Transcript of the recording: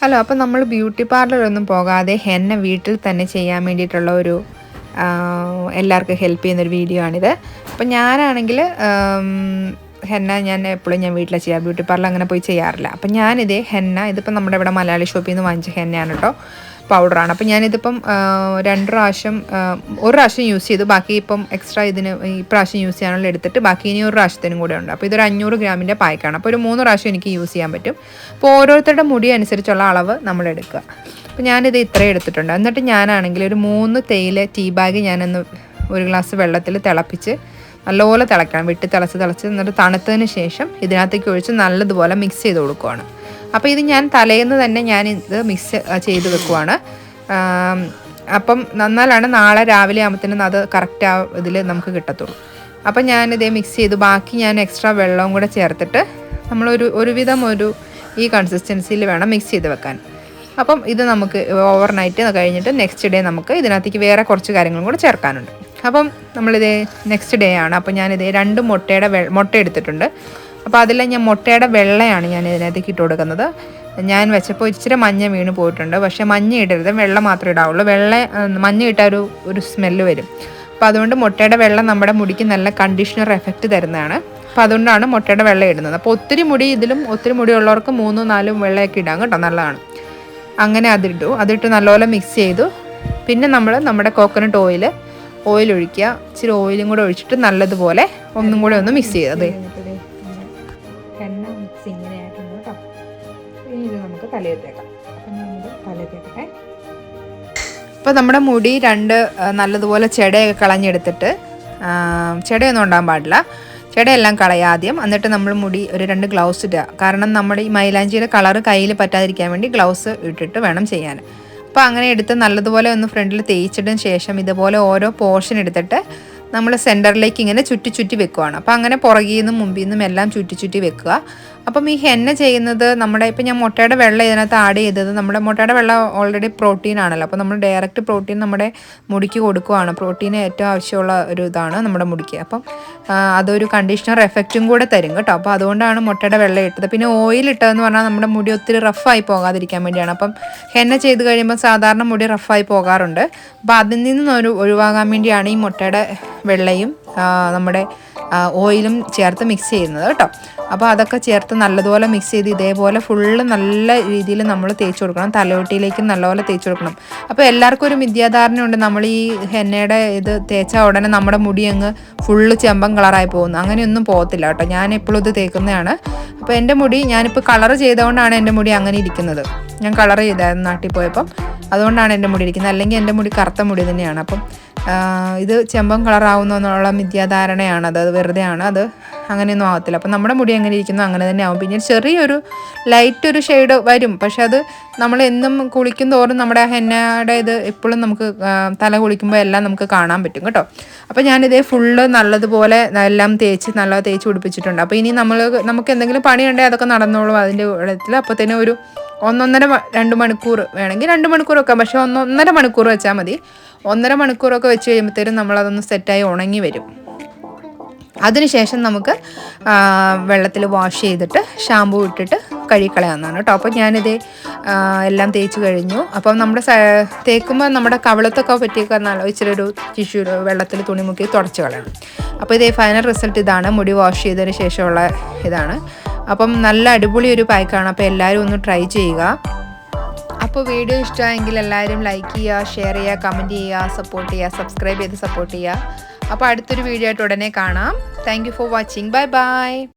Hello അപ്പോൾ നമ്മൾ beauty പാർലറൊന്നും പോകാതെ ഹെന്ന വീട്ടിൽ തന്നെ ചെയ്യാൻ വേണ്ടിയിട്ടുള്ള ഒരു എല്ലാവർക്കും ഹെൽപ്പ് ചെയ്യുന്നൊരു വീഡിയോ ആണിത്. അപ്പോൾ ഞാനാണെങ്കിൽ ഹെന്ന ഞാൻ എപ്പോഴും ഞാൻ വീട്ടിൽ ചെയ്യാം. ബ്യൂട്ടി പാർലർ അങ്ങനെ പോയി ചെയ്യാറില്ല. അപ്പം ഞാനിതേ ഹെന്ന ഇതിപ്പോൾ നമ്മുടെ ഇവിടെ മലയാളി ഷോപ്പിൽ നിന്ന് വാങ്ങിച്ച ഹെന്നയാണ് കേട്ടോ പൗഡറാണ് അപ്പോൾ ഞാനിതിപ്പം രണ്ട് പ്രാവശ്യം ഒരു പ്രാവശ്യം യൂസ് ചെയ്തു. ബാക്കി ഇപ്പം എക്സ്ട്രാ ഇതിന് ഈ പ്രാവശ്യം യൂസ് ചെയ്യാനുള്ള എടുത്തിട്ട് ബാക്കി ഇനി ഒരു പ്രാവശ്യത്തിനും കൂടെ ഉണ്ട്. അപ്പോൾ ഇതൊരു അഞ്ഞൂറ് ഗ്രാമിന്റെ പായ്ക്കാണ്. അപ്പോൾ ഒരു മൂന്ന് പ്രാവശ്യം എനിക്ക് യൂസ് ചെയ്യാൻ പറ്റും. അപ്പോൾ ഓരോരുത്തരുടെ മുടി അനുസരിച്ചുള്ള അളവ് നമ്മൾ എടുക്കുക. അപ്പോൾ ഞാനിത് ഇത്രയും എടുത്തിട്ടുണ്ട്. എന്നിട്ട് ഞാനാണെങ്കിൽ ഒരു മൂന്ന് തേയില ടീ ബാഗ് ഞാനൊന്ന് ഒരു ഗ്ലാസ് വെള്ളത്തിൽ തിളപ്പിച്ച് നല്ലപോലെ തിളയ്ക്കണം. വിട്ട് തിളച്ച് തിളച്ച് എന്നിട്ട് തണുത്തതിന് ശേഷം ഇതിനകത്തേക്ക് ഒഴിച്ച് നല്ലതുപോലെ മിക്സ് ചെയ്ത് കൊടുക്കുകയാണ് അപ്പോൾ ഇത് ഞാൻ തലേന്ന് തന്നെ ഞാൻ ഇത് മിക്സ് ചെയ്ത് വെക്കുവാണ്. അപ്പം നന്നാലാണ് നാളെ രാവിലെ ആകുമ്പോഴത്തേനും അത് കറക്റ്റ് ആ ഇതിൽ നമുക്ക് കിട്ടത്തുള്ളൂ. അപ്പം ഞാനിതേ മിക്സ് ചെയ്ത്. ബാക്കി ഞാൻ എക്സ്ട്രാ വെള്ളവും കൂടെ ചേർത്തിട്ട് നമ്മളൊരു ഒരുവിധം ഒരു ഈ കൺസിസ്റ്റൻസിയിൽ വേണം മിക്സ് ചെയ്ത് വെക്കാൻ. അപ്പം ഇത് നമുക്ക് ഓവർ നൈറ്റ് കഴിഞ്ഞിട്ട് നെക്സ്റ്റ് ഡേ നമുക്ക് ഇതിനകത്തേക്ക് വേറെ കുറച്ച് കാര്യങ്ങളും കൂടെ ചേർക്കാനുണ്ട്. അപ്പം നമ്മളിത് നെക്സ്റ്റ് ഡേ ആണ്. അപ്പം ഞാനിത് രണ്ട് മുട്ടയുടെ മുട്ട എടുത്തിട്ടുണ്ട്. അപ്പോൾ അതിൽ ഞാൻ മുട്ടയുടെ വെള്ളയാണ് ഞാൻ ഇതിനകത്തേക്ക് ഇട്ട് കൊടുക്കുന്നത്. ഞാൻ വെച്ചപ്പോൾ ഇച്ചിരി മഞ്ഞ വീണ് പോയിട്ടുണ്ട്. പക്ഷേ മഞ്ഞ ഇടരുത്. വെള്ളം മാത്രമേ ഇടാവുള്ളൂ. വെള്ള മഞ്ഞ ഇട്ടാൽ ഒരു ഒരു സ്മെല്ല് വരും. അപ്പോൾ അതുകൊണ്ട് മുട്ടയുടെ വെള്ളം നമ്മുടെ മുടിക്ക് നല്ല കണ്ടീഷണർ എഫക്റ്റ് തരുന്നതാണ്. അപ്പോൾ അതുകൊണ്ടാണ് മുട്ടയുടെ വെള്ളം ഇടുന്നത്. അപ്പോൾ ഒത്തിരി മുടി ഇതിലും ഒത്തിരി മുടി ഉള്ളവർക്ക് മൂന്നും നാലും വെള്ളമൊക്കെ ഇടാം കേട്ടോ. നല്ലതാണ്. അങ്ങനെ അതിട്ടു. അതിട്ട് നല്ലപോലെ മിക്സ് ചെയ്തു. പിന്നെ നമ്മൾ നമ്മുടെ കോക്കനട്ട് ഓയിൽ ഓയിൽ ഒഴിക്കുക. ഇച്ചിരി ഓയിലും കൂടെ ഒഴിച്ചിട്ട് നല്ലതുപോലെ ഒന്നും കൂടെ ഒന്ന് മിക്സ് ചെയ്യുക എണ്ണ മിക്സ് ഇങ്ങനെ ആയിട്ടുണ്ട് കേട്ടോ. ഇനി ഇത് നമുക്ക് തലയിൽ അപ്പം ഞാനിത് തലയിൽ തേക്കട്ടെ അപ്പോൾ നമ്മുടെ മുടി രണ്ട് നല്ലതുപോലെ ചെടയൊക്കെ കളഞ്ഞെടുത്തിട്ട് ചെടയൊന്നും ഉണ്ടാകാൻ പാടില്ല. ചെടയെല്ലാം കളയാദ്യം എന്നിട്ട് നമ്മൾ മുടി ഒരു രണ്ട് ഗ്ലൗസ് ഇടുക. കാരണം നമ്മുടെ ഈ മൈലാഞ്ചിയുടെ കളർ കയ്യിൽ പറ്റാതിരിക്കാൻ വേണ്ടി ഗ്ലൗസ് ഇട്ടിട്ട് വേണം ചെയ്യാൻ. അപ്പോൾ അങ്ങനെ എടുത്ത് നല്ലതുപോലെ ഒന്ന് ഫ്രണ്ടിൽ തേച്ചിട്ടതിന് ശേഷം ഇതുപോലെ ഓരോ പോർഷൻ എടുത്തിട്ട് നമ്മൾ സെന്ററിലേക്ക് ഇങ്ങനെ ചുറ്റി ചുറ്റി വെക്കുവാണ്. അപ്പോൾ അങ്ങനെ പുറകിൽ നിന്നും മുമ്പിൽ നിന്നും എല്ലാം ചുറ്റി ചുറ്റി വെക്കുക. അപ്പം ഈ ഹെന്ന ചെയ്യുന്നത് നമ്മുടെ ഇപ്പം ഞാൻ മുട്ടയുടെ വെള്ളം ഇതിനകത്ത് ആഡ് ചെയ്തത് നമ്മുടെ മുട്ടയുടെ വെള്ളം ഓൾറെഡി പ്രോട്ടീൻ ആണല്ലോ. അപ്പോൾ നമ്മൾ ഡയറക്റ്റ് പ്രോട്ടീൻ നമ്മുടെ മുടിക്ക് കൊടുക്കുവാണ്. പ്രോട്ടീൻ ഏറ്റവും ആവശ്യമുള്ള ഒരു ഇതാണ് നമ്മുടെ മുടിക്ക്. അപ്പം അതൊരു കണ്ടീഷണർ എഫക്റ്റും കൂടെ തരും കേട്ടോ. അപ്പോൾ അതുകൊണ്ടാണ് മുട്ടയുടെ വെള്ളം ഇട്ടത്. പിന്നെ ഓയിൽ ഇട്ടതെന്ന് പറഞ്ഞാൽ നമ്മുടെ മുടി ഒത്തിരി റഫായി പോകാതിരിക്കാൻ വേണ്ടിയാണ്. അപ്പം ഹെന്ന ചെയ്ത് കഴിയുമ്പോൾ സാധാരണ മുടി റഫായി പോകാറുണ്ട്. അപ്പോൾ അതിൽ നിന്ന് ഒരു ഒഴിവാകാൻ വേണ്ടിയാണ് ഈ മുട്ടയുടെ വെള്ളയും നമ്മുടെ ഓയിലും ചേർത്ത് മിക്സ് ചെയ്യുന്നത് കേട്ടോ. അപ്പോൾ അതൊക്കെ ചേർത്ത് നല്ലതുപോലെ മിക്സ് ചെയ്ത് ഇതേപോലെ ഫുള്ള് നല്ല രീതിയിൽ നമ്മൾ തേച്ച് കൊടുക്കണം. തലയോട്ടിയിലേക്കും നല്ലപോലെ തേച്ച് കൊടുക്കണം. അപ്പോൾ എല്ലാവർക്കും ഒരു മിഥ്യാധാരണയുണ്ട് നമ്മൾ ഈ ഹെന്നയുടെ ഇത് തേച്ച ഉടനെ നമ്മുടെ മുടി അങ്ങ് ഫുള്ള് ചെമ്പൻ കളറായി പോകുന്നു. അങ്ങനെയൊന്നും പോകത്തില്ല കേട്ടോ. ഞാൻ എപ്പോഴും ഇത് തേക്കുന്നതാണ്. അപ്പോൾ എന്റെ മുടി ഞാനിപ്പോൾ കളർ ചെയ്തുകൊണ്ടാണ് എന്റെ മുടി അങ്ങനെ ഇരിക്കുന്നത്. ഞാൻ കളർ ചെയ്തായിരുന്നു നാട്ടിൽ പോയപ്പം. അതുകൊണ്ടാണ് എന്റെ മുടി ഇരിക്കുന്നത്. അല്ലെങ്കിൽ എന്റെ മുടി കറുത്ത മുടി തന്നെയാണ്. അപ്പം ഇത് ചെമ്പം കളറാവുന്നു മിഥ്യാധാരണയാണ്. അത് വെറുതെയാണ്. അത് അങ്ങനെയൊന്നും ആകത്തില്ല അപ്പം നമ്മുടെ മുടി എങ്ങനെ ഇരിക്കുന്നു അങ്ങനെ തന്നെ ആവും. പിന്നെ ചെറിയൊരു ലൈറ്റ് ഒരു ഷെയ്ഡ് വരും. പക്ഷെ അത് നമ്മൾ എന്നും കുളിക്കും തോറും നമ്മുടെ ഹെന്നയുടെ ഇത് എപ്പോഴും നമുക്ക് തല കുളിക്കുമ്പോൾ എല്ലാം നമുക്ക് കാണാൻ പറ്റും കേട്ടോ. അപ്പോൾ ഞാനിതേ ഫുള്ള് നല്ലതുപോലെ എല്ലാം തേച്ച് നല്ല തേച്ച് പിടിപ്പിച്ചിട്ടുണ്ട്. അപ്പോൾ ഇനി നമ്മൾ നമുക്ക് എന്തെങ്കിലും പണിയുണ്ടെങ്കിൽ അതൊക്കെ നടന്നോളും അതിന്റെ ഇടത്തിൽ അപ്പോൾ തന്നെ ഒരു ഒന്നൊന്നര രണ്ട് മണിക്കൂർ വേണമെങ്കിൽ രണ്ട് മണിക്കൂർ വെക്കാം പക്ഷേ ഒന്നൊന്നര മണിക്കൂർ വെച്ചാൽ മതി. ഒന്നര മണിക്കൂറൊക്കെ വെച്ച് കഴിയുമ്പോഴത്തേനും നമ്മളതൊന്ന് സെറ്റായി ഉണങ്ങി വരും. അതിനുശേഷം നമുക്ക് വെള്ളത്തിൽ വാഷ് ചെയ്തിട്ട് ഷാമ്പൂ ഇട്ടിട്ട് കഴുകിക്കളയാവുന്നതാണ് കേട്ടോ. അപ്പോൾ ഞാനിത് എല്ലാം തേച്ച് കഴിഞ്ഞു. അപ്പം നമ്മുടെ തേക്കുമ്പോൾ നമ്മുടെ കവളത്തൊക്കെ പറ്റിയൊക്കെ നല്ല ഇച്ചിരി ഒരു ടിഷ്യൂ വെള്ളത്തിൽ തുണി മുക്കി തുടച്ച് കളയണം. അപ്പോൾ ഇതേ ഫൈനൽ റിസൾട്ട് ഇതാണ്. മുടി വാഷ് ചെയ്തതിന് ശേഷമുള്ള ഇതാണ്. അപ്പം നല്ല അടിപൊളി ഒരു പായ്ക്കാണ്. അപ്പോൾ എല്ലാവരും ഒന്ന് ട്രൈ ചെയ്യുക. അപ്പോൾ വീഡിയോ ഇഷ്ടമായെങ്കിൽ എല്ലാവരും ലൈക്ക് ചെയ്യുക ഷെയർ ചെയ്യുക കമന്റ് ചെയ്യുക സപ്പോർട്ട് ചെയ്യുക സബ്സ്ക്രൈബ് ചെയ്ത് സപ്പോർട്ട് ചെയ്യുക. അപ്പോൾ അടുത്തൊരു വീഡിയോ ആയിട്ട് ഉടനെ കാണാം. Thank for watching bye bye